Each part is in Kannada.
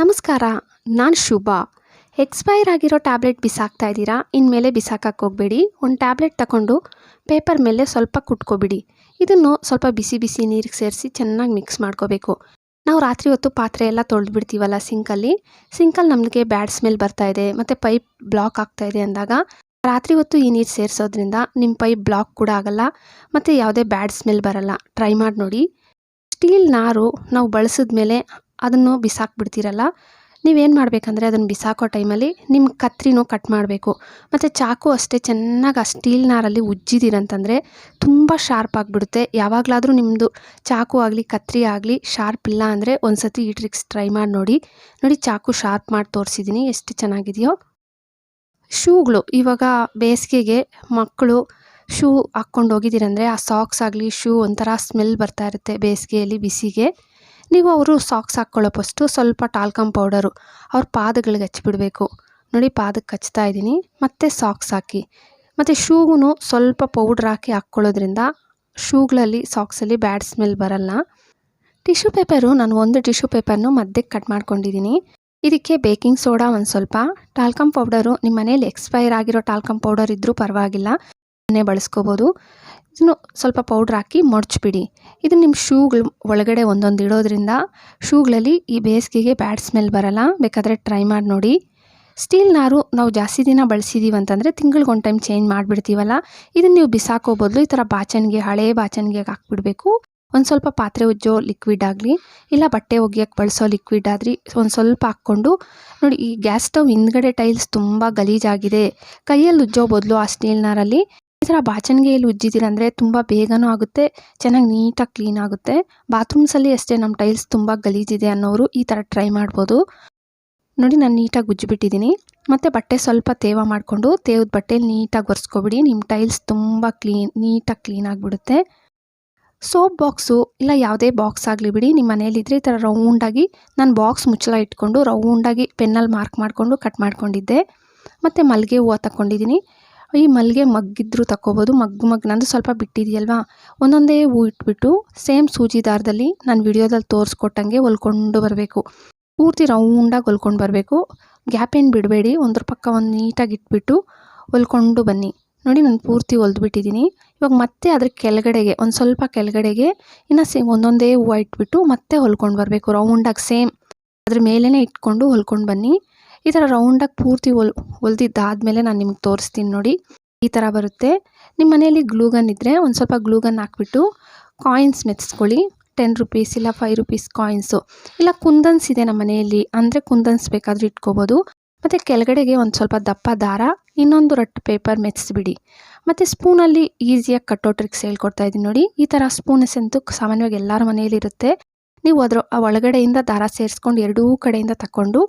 ನಮಸ್ಕಾರ, ನಾನು ಶುಭ. ಎಕ್ಸ್ಪೈರ್ ಆಗಿರೋ ಟ್ಯಾಬ್ಲೆಟ್ ಬಿಸಾಕ್ತಾ ಇದ್ದೀರಾ? ಇನ್ಮೇಲೆ ಬಿಸಾಕಕ್ಕೆ ಹೋಗಬೇಡಿ. ಒಂದು ಟ್ಯಾಬ್ಲೆಟ್ ತಗೊಂಡು ಪೇಪರ್ ಮೇಲೆ ಸ್ವಲ್ಪ ಕುಟ್ಕೋಬಿಡಿ. ಇದನ್ನು ಸ್ವಲ್ಪ ಬಿಸಿ ಬಿಸಿ ನೀರಿಗೆ ಸೇರಿಸಿ ಚೆನ್ನಾಗಿ ಮಿಕ್ಸ್ ಮಾಡ್ಕೋಬೇಕು. ನಾವು ರಾತ್ರಿ ಹೊತ್ತು ಪಾತ್ರೆ ಎಲ್ಲ ತೊಳೆದು ಬಿಡ್ತೀವಲ್ಲ ಸಿಂಕಲ್ಲಿ? ಸಿಂಕಲ್ಲಿ ನಮಗೆ ಬ್ಯಾಡ್ ಸ್ಮೆಲ್ ಬರ್ತಾ ಇದೆ, ಮತ್ತು ಪೈಪ್ ಬ್ಲಾಕ್ ಆಗ್ತಾ ಇದೆ ಅಂದಾಗ ರಾತ್ರಿ ಹೊತ್ತು ಈ ನೀರು ಸೇರಿಸೋದ್ರಿಂದ ನಿಮ್ಮ ಪೈಪ್ ಬ್ಲಾಕ್ ಕೂಡ ಆಗಲ್ಲ, ಮತ್ತು ಯಾವುದೇ ಬ್ಯಾಡ್ ಸ್ಮೆಲ್ ಬರಲ್ಲ. ಟ್ರೈ ಮಾಡಿ ನೋಡಿ. ಸ್ಟೀಲ್ ನಾರು ನಾವು ಬಳಸಿದ್ಮೇಲೆ ಅದನ್ನು ಬಿಸಾಕ್ಬಿಡ್ತೀರಲ್ಲ? ನೀವೇನು ಮಾಡಬೇಕಂದ್ರೆ ಅದನ್ನು ಬಿಸಾಕೋ ಟೈಮಲ್ಲಿ ನಿಮ್ಮ ಕತ್ರಿನೂ ಕಟ್ ಮಾಡಬೇಕು. ಮತ್ತು ಚಾಕು ಅಷ್ಟೇ ಚೆನ್ನಾಗಿ ಆ ಸ್ಟೀಲ್ ನಾರಲ್ಲಿ ಉಜ್ಜಿದಿರಂತಂದರೆ ತುಂಬ ಶಾರ್ಪ್ ಆಗಿಬಿಡುತ್ತೆ. ಯಾವಾಗಲಾದರೂ ನಿಮ್ಮದು ಚಾಕು ಆಗಲಿ, ಕತ್ರಿ ಆಗಲಿ ಶಾರ್ಪ್ ಇಲ್ಲ ಅಂದರೆ ಒಂದು ಸತಿ ಈ ಟ್ರಿಕ್ಸ್ ಟ್ರೈ ಮಾಡಿ ನೋಡಿ. ನೋಡಿ ಚಾಕು ಶಾರ್ಪ್ ಮಾಡಿ ತೋರಿಸಿದ್ದೀನಿ ಎಷ್ಟು ಚೆನ್ನಾಗಿದೆಯೋ. ಶೂಗಳು. ಇವಾಗ ಬೇಸಿಗೆಗೆ ಮಕ್ಕಳು ಶೂ ಹಾಕ್ಕೊಂಡು ಹೋಗಿದ್ದೀರಂದರೆ ಆ ಸಾಕ್ಸ್ ಆಗಲಿ, ಶೂ ಒಂಥರ ಸ್ಮೆಲ್ ಬರ್ತಾ ಇರುತ್ತೆ ಬೇಸಿಗೆಯಲ್ಲಿ, ಬಿಸಿಗೆ. ನೀವು ಅವರು ಸಾಕ್ಸ್ ಹಾಕ್ಕೊಳ್ಳೋ ಫಸ್ಟು ಸ್ವಲ್ಪ ಟಾಲ್ಕಮ್ ಪೌಡರು ಅವ್ರ ಪಾದಗಳಿಗೆ ಹಚ್ಚಿಬಿಡಬೇಕು. ನೋಡಿ ಪಾದಕ್ಕೆ ಹಚ್ತಾ ಇದ್ದೀನಿ, ಮತ್ತು ಸಾಕ್ಸ್ ಹಾಕಿ. ಮತ್ತು ಶೂಗೂ ಸ್ವಲ್ಪ ಪೌಡ್ರ್ ಹಾಕಿ ಹಾಕ್ಕೊಳ್ಳೋದ್ರಿಂದ ಶೂಗಳಲ್ಲಿ ಸಾಕ್ಸಲ್ಲಿ ಬ್ಯಾಡ್ ಸ್ಮೆಲ್ ಬರಲ್ಲ. ಟಿಶ್ಯೂ ಪೇಪರು ನಾನು ಒಂದು ಟಿಶ್ಯೂ ಪೇಪರ್ನು ಮಧ್ಯಕ್ಕೆ ಕಟ್ ಮಾಡ್ಕೊಂಡಿದ್ದೀನಿ. ಇದಕ್ಕೆ ಬೇಕಿಂಗ್ ಸೋಡಾ ಒಂದು ಸ್ವಲ್ಪ. ಟಾಲ್ಕಮ್ ಪೌಡರು ನಿಮ್ಮ ಮನೇಲಿ ಎಕ್ಸ್ಪೈರ್ ಆಗಿರೋ ಟಾಲ್ಕಮ್ ಪೌಡರ್ ಇದ್ದರೂ ಪರವಾಗಿಲ್ಲ. ಅದನ್ನೇ ಬಳಸ್ಕೋಬೋದು. ಇದನ್ನು ಸ್ವಲ್ಪ ಪೌಡ್ರ್ ಹಾಕಿ ಮಡಚ್ಬಿಡಿ. ಇದು ನಿಮ್ಮ ಶೂಗಳು ಒಳಗಡೆ ಒಂದೊಂದು ಇಡೋದ್ರಿಂದ ಶೂಗಳಲ್ಲಿ ಈ ಬೇಸಿಗೆಗೆ ಬ್ಯಾಡ್ ಸ್ಮೆಲ್ ಬರಲ್ಲ. ಬೇಕಾದರೆ ಟ್ರೈ ಮಾಡಿ ನೋಡಿ. ಸ್ಟೀಲ್ ನಾರು ನಾವು ಜಾಸ್ತಿ ದಿನ ಬಳಸಿದ್ದೀವಿ ಅಂತಂದರೆ ತಿಂಗಳಿಗೆ ಒಂದು ಟೈಮ್ ಚೇಂಜ್ ಮಾಡಿಬಿಡ್ತೀವಲ್ಲ? ಇದನ್ನು ನೀವು ಬಿಸಾಕೋ ಬದಲು ಈ ಥರ ಬಾಚಣಿಗೆ, ಹಳೆ ಬಾಚಣಿಗೆಗೆ ಹಾಕ್ಬಿಡ್ಬೇಕು. ಒಂದು ಸ್ವಲ್ಪ ಪಾತ್ರೆ ಉಜ್ಜೋ ಲಿಕ್ವಿಡ್ ಆಗಲಿ, ಇಲ್ಲ ಬಟ್ಟೆ ಒಗೆಯೋಕ್ಕೆ ಬಳಸೋ ಲಿಕ್ವಿಡ್ ಆದ್ರಿ ಒಂದು ಸ್ವಲ್ಪ ಹಾಕ್ಕೊಂಡು ನೋಡಿ ಈ ಗ್ಯಾಸ್ ಸ್ಟವ್ ಹಿಂದ್ಗಡೆ ಟೈಲ್ಸ್ ತುಂಬ ಗಲೀಜಾಗಿದೆ. ಕೈಯಲ್ಲಿ ಉಜ್ಜೋ ಬದಲು ಆ ಸ್ಟೀಲ್ ನಾರಲ್ಲಿ ಈ ಥರ ಬಾಚಣಿಗೆಯಲ್ಲಿ ಉಜ್ಜಿದ್ದೀರಂದರೆ ತುಂಬ ಬೇಗನೂ ಆಗುತ್ತೆ, ಚೆನ್ನಾಗಿ ನೀಟಾಗಿ ಕ್ಲೀನ್ ಆಗುತ್ತೆ. ಬಾತ್ರೂಮ್ಸಲ್ಲಿ ಅಷ್ಟೇ ನಮ್ಮ ಟೈಲ್ಸ್ ತುಂಬ ಗಲೀಜಿದೆ ಅನ್ನೋರು ಈ ಥರ ಟ್ರೈ ಮಾಡ್ಬೋದು. ನೋಡಿ ನಾನು ನೀಟಾಗಿ ಉಜ್ಜಿಬಿಟ್ಟಿದ್ದೀನಿ. ಮತ್ತು ಬಟ್ಟೆ ಸ್ವಲ್ಪ ತೇವ ಮಾಡಿಕೊಂಡು ತೇವದ ಬಟ್ಟೆಲಿ ನೀಟಾಗಿ ಒರೆಸ್ಕೊಬಿಡಿ ನಿಮ್ಮ ಟೈಲ್ಸ್ ತುಂಬ ಕ್ಲೀನ್ ನೀಟಾಗಿ ಕ್ಲೀನ್ ಆಗಿಬಿಡುತ್ತೆ. ಸೋಪ್ ಬಾಕ್ಸು ಇಲ್ಲ ಯಾವುದೇ ಬಾಕ್ಸ್ ಆಗಲಿ ಬಿಡಿ ನಿಮ್ಮ ಮನೇಲಿದ್ದರೆ ಈ ಥರ ರೌಂಡಾಗಿ ನಾನು ಬಾಕ್ಸ್ ಮುಚ್ಚಲ ಇಟ್ಕೊಂಡು ರೌಂಡಾಗಿ ಪೆನ್ನಲ್ಲಿ ಮಾರ್ಕ್ ಮಾಡಿಕೊಂಡು ಕಟ್ ಮಾಡ್ಕೊಂಡಿದ್ದೆ. ಮತ್ತು ಮಲ್ಲಿಗೆ ಹೂವು ತಗೊಂಡಿದ್ದೀನಿ ಈ ಮಲ್ಲಿಗೆ ಮಗ್ಗಿದ್ರೂ ತಗೋಬೋದು ಮಗ್ಗು ಮಗ್ ನಂದು ಸ್ವಲ್ಪ ಬಿಟ್ಟಿದೆಯಲ್ವಾ? ಒಂದೊಂದೇ ಹೂ ಇಟ್ಬಿಟ್ಟು ಸೇಮ್ ಸೂಜಿ ದಾರದಲ್ಲಿ ನಾನು ವಿಡಿಯೋದಲ್ಲಿ ತೋರಿಸ್ಕೊಟ್ಟಂಗೆ ಹೊಲ್ಕೊಂಡು ಬರಬೇಕು. ಪೂರ್ತಿ ರೌಂಡಾಗಿ ಹೊಲ್ಕೊಂಡು ಬರಬೇಕು. ಗ್ಯಾಪ್ ಏನು ಬಿಡಬೇಡಿ. ಒಂದ್ರ ಪಕ್ಕ ಒಂದು ನೀಟಾಗಿ ಇಟ್ಬಿಟ್ಟು ಹೊಲ್ಕೊಂಡು ಬನ್ನಿ. ನೋಡಿ ನಾನು ಪೂರ್ತಿ ಹೊಲ್ದುಬಿಟ್ಟಿದ್ದೀನಿ ಇವಾಗ ಮತ್ತೆ ಅದ್ರ ಕೆಳಗಡೆಗೆ, ಒಂದು ಸ್ವಲ್ಪ ಕೆಳಗಡೆಗೆ ಇನ್ನು ಸೇಮ್ ಒಂದೊಂದೇ ಹೂವು ಇಟ್ಬಿಟ್ಟು ಮತ್ತೆ ಹೊಲ್ಕೊಂಡು ಬರಬೇಕು. ರೌಂಡಾಗಿ ಸೇಮ್ ಅದ್ರ ಮೇಲೇ ಇಟ್ಕೊಂಡು ಹೊಲ್ಕೊಂಡು ಬನ್ನಿ. ಈ ಥರ ರೌಂಡಾಗಿ ಪೂರ್ತಿ ಹೊಲ್ ಹೊಲ್ದಿದ್ದಾದಮೇಲೆ ನಾನು ನಿಮ್ಗೆ ತೋರಿಸ್ತೀನಿ ನೋಡಿ. ಈ ಥರ ಬರುತ್ತೆ. ನಿಮ್ಮ ಮನೆಯಲ್ಲಿ ಗ್ಲೂಗನ್ ಇದ್ದರೆ ಒಂದು ಸ್ವಲ್ಪ ಗ್ಲೂಗನ್ ಹಾಕ್ಬಿಟ್ಟು ಕಾಯಿನ್ಸ್ ಮೆತ್ಸ್ಕೊಳ್ಳಿ. ಟೆನ್ ರುಪೀಸ್ ಇಲ್ಲ ಫೈವ್ ರುಪೀಸ್ ಕಾಯಿನ್ಸು ಇಲ್ಲ ಕುಂದನ್ಸ್ ಇದೆ ನಮ್ಮ ಮನೆಯಲ್ಲಿ, ಅಂದರೆ ಕುಂದನ್ಸ್ ಬೇಕಾದರೂ ಇಟ್ಕೋಬೋದು. ಮತ್ತು ಕೆಳಗಡೆಗೆ ಒಂದು ಸ್ವಲ್ಪ ದಪ್ಪ ದಾರ, ಇನ್ನೊಂದು ರಟ್ಟು ಪೇಪರ್ ಮೆತ್ಸ್ಬಿಡಿ. ಮತ್ತು ಸ್ಪೂನಲ್ಲಿ ಈಸಿಯಾಗಿ ಕಟ್ಟೋ ಟ್ರಿಕ್ಸ್ ಹೇಳ್ಕೊಡ್ತಾ ಇದ್ದೀನಿ ನೋಡಿ. ಈ ಥರ ಸ್ಪೂನಸ್ ಅಂತೂ ಸಾಮಾನ್ಯವಾಗಿ ಎಲ್ಲರ ಮನೆಯಲ್ಲಿರುತ್ತೆ. ನೀವು ಅದರ ಒಳಗಡೆಯಿಂದ ದಾರ ಸೇರಿಸ್ಕೊಂಡು ಎರಡೂ ಕಡೆಯಿಂದ ತಗೊಂಡು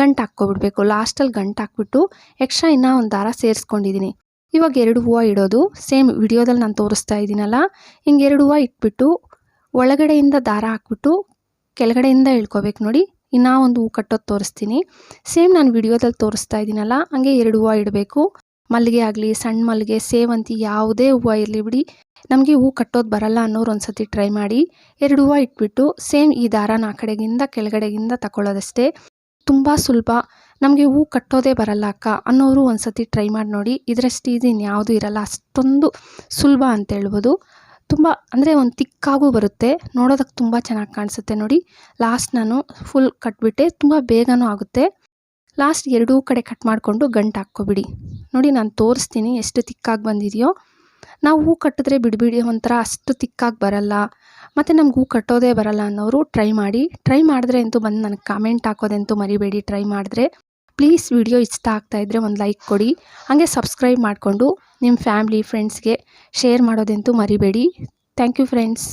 ಗಂಟು ಹಾಕ್ಕೊಬಿಡ್ಬೇಕು. ಲಾಸ್ಟಲ್ಲಿ ಗಂಟು ಹಾಕ್ಬಿಟ್ಟು ಎಕ್ಸ್ಟ್ರಾ ಇನ್ನೂ ಒಂದು ದಾರ ಸೇರಿಸ್ಕೊಂಡಿದ್ದೀನಿ. ಇವಾಗ ಎರಡು ಹೂವು ಇಡೋದು. ಸೇಮ್ ವಿಡಿಯೋದಲ್ಲಿ ನಾನು ತೋರಿಸ್ತಾ ಇದ್ದೀನಲ್ಲ, ಹಿಂಗೆ ಎರಡು ಹೂವು ಇಟ್ಬಿಟ್ಟು ಒಳಗಡೆಯಿಂದ ದಾರ ಹಾಕ್ಬಿಟ್ಟು ಕೆಳಗಡೆಯಿಂದ ಇಳ್ಕೊಬೇಕು ನೋಡಿ. ಇನ್ನೂ ಒಂದು ಹೂ ಕಟ್ಟೋದು ತೋರಿಸ್ತೀನಿ. ಸೇಮ್ ನಾನು ವಿಡಿಯೋದಲ್ಲಿ ತೋರಿಸ್ತಾ ಇದ್ದೀನಲ್ಲ, ಹಂಗೆ ಎರಡು ಹೂವು ಇಡಬೇಕು. ಮಲ್ಲಿಗೆ ಆಗಲಿ, ಸಣ್ಣ ಮಲ್ಲಿಗೆ, ಸೇವಂತಿ ಯಾವುದೇ ಹೂವು ಇರಲಿ ಬಿಡಿ. ನಮಗೆ ಹೂ ಕಟ್ಟೋದು ಬರಲ್ಲ ಅನ್ನೋರು ಒಂದು ಸತಿ ಟ್ರೈ ಮಾಡಿ, ಎರಡು ಹೂವು ಇಟ್ಬಿಟ್ಟು ಸೇಮ್ ಈ ದಾರನ ಆ ಕಡೆಗಿಂದ ಕೆಳಗಡೆಗಿಂದ ತಗೊಳ್ಳೋದಷ್ಟೇ ತುಂಬ ಸುಲಭ. ನಮಗೆ ಹೂ ಕಟ್ಟೋದೇ ಬರಲ್ಲ ಅಕ್ಕ ಅನ್ನೋರು ಒಂದು ಸತಿ ಟ್ರೈ ಮಾಡಿ ನೋಡಿ, ಇದರಷ್ಟು ಇದು ಇನ್ಯಾವುದೂ ಇರಲ್ಲ, ಅಷ್ಟೊಂದು ಸುಲಭ ಅಂತ ಹೇಳ್ಬೋದು. ತುಂಬ ಅಂದರೆ ಒಂದು ತಿಕ್ಕಾಗೂ ಬರುತ್ತೆ ನೋಡೋದಕ್ಕೆ ತುಂಬ ಚೆನ್ನಾಗಿ ಕಾಣಿಸುತ್ತೆ ನೋಡಿ. ಲಾಸ್ಟ್ ನಾನು ಫುಲ್ ಕಟ್ಬಿಟ್ಟೆ, ತುಂಬ ಬೇಗನೂ ಆಗುತ್ತೆ. ಲಾಸ್ಟ್ ಎರಡೂ ಕಡೆ ಕಟ್ ಮಾಡಿಕೊಂಡು ಗಂಟು ಹಾಕ್ಕೊಬಿಡಿ. ನೋಡಿ ನಾನು ತೋರಿಸ್ತೀನಿ, ಎಷ್ಟು ತಿಕ್ಕಾಗಿ ಬಂದಿದೆಯೋ. ನಾವು ಹೂ ಕಟ್ಟಿದ್ರೆ ಬಿಡಿಬಿಡಿ ಒಂಥರ ಅಷ್ಟು ತಿಕ್ಕಾಗಿ ಬರಲ್ಲ. ಮತ್ತು ನಮ್ಗೆ ಹೂ ಕಟ್ಟೋದೇ ಬರಲ್ಲ ಅನ್ನೋರು ಟ್ರೈ ಮಾಡಿ. ಟ್ರೈ ಮಾಡಿದ್ರೆ ಅಂತೂ ಬಂದು ನನಗೆ ಕಾಮೆಂಟ್ ಹಾಕೋದಂತೂ ಮರಿಬೇಡಿ. ಟ್ರೈ ಮಾಡಿದ್ರೆ ಪ್ಲೀಸ್ ವಿಡಿಯೋ ಇಷ್ಟ ಆಗ್ತಾಯಿದ್ರೆ ಒಂದು ಲೈಕ್ ಕೊಡಿ. ಹಾಗೆ ಸಬ್ಸ್ಕ್ರೈಬ್ ಮಾಡಿಕೊಂಡು ನಿಮ್ಮ ಫ್ಯಾಮ್ಲಿ ಫ್ರೆಂಡ್ಸ್ಗೆ ಶೇರ್ ಮಾಡೋದಂತೂ ಮರಿಬೇಡಿ. Thank you friends